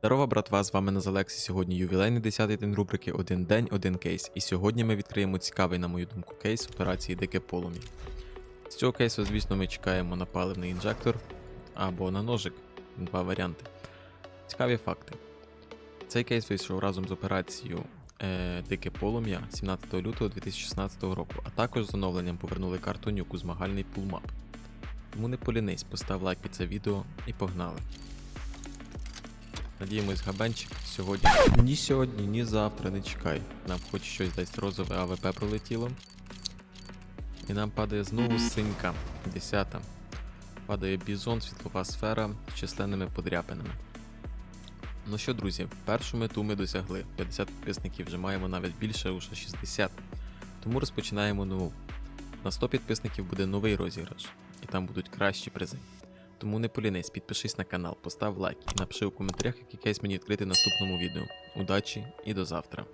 Здорова, братва, з вами Назалекс, і сьогодні ювілейний 10-й день рубрики Один день, один кейс. І сьогодні ми відкриємо цікавий, на мою думку, кейс операції Дике Полум'я. З цього кейсу, звісно, ми чекаємо на паливний інжектор або на ножик. Два варіанти. Цікаві факти. Цей кейс вийшов разом з операцією е, Дике Полум'я 17 лютого 2016 року, а також з оновленням повернули карту у змагальний пулмап. Тому не полінись, постав лайк під це відео і погнали. Надіємось, габенчик сьогодні. Ні сьогодні, ні завтра не чекай. Нам хоч щось десь розове АВП пролетіло. І нам падає знову синька. Десята. Падає бізон, світлова сфера з численними подряпинами. Ну що, друзі, першу мету ми досягли. 50 підписників вже маємо навіть більше, уже 60. Тому розпочинаємо нову. На 100 підписників буде новий розіграш, і там будуть кращі призи. Тому не полінись, підпишись на канал, постав лайк і напиши у коментарях, який кейс мені відкрити в наступному відео. Удачі і до завтра.